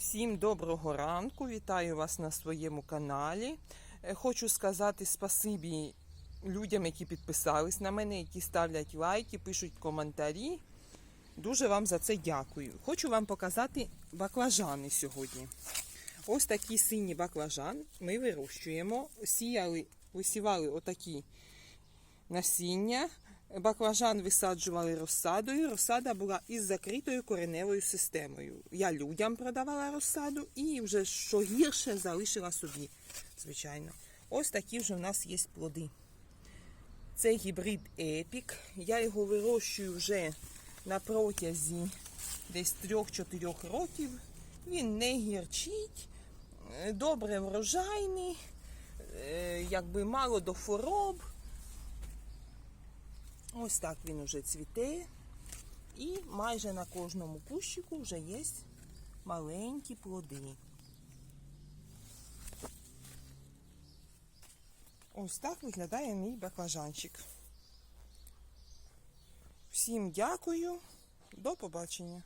Всім доброго ранку, вітаю вас на своєму каналі. Е, Хочу сказати спасибі людям, які підписались на мене, які ставлять лайки, пишуть коментарі. Дуже вам за це дякую. Хочу вам показати баклажани сьогодні. Ось такі сині баклажан ми вирощуємо. Сіяли, висівали отакі насіння. Баклажан висаджували розсадою. Розсада була із закритою кореневою системою. Я людям продавала розсаду і вже що гірше залишила собі, звичайно. Ось такі вже в нас є плоди. Це гібрид Епік. Я його вирощую вже на протязі десь 3-4 років. Він не гірчить, добре врожайний, е, якби мало до хвороб. Ось так він уже цвіте. І майже на кожному кущику вже є маленькі плоди. Ось так виглядає мій баклажанчик. Всім дякую, до побачення.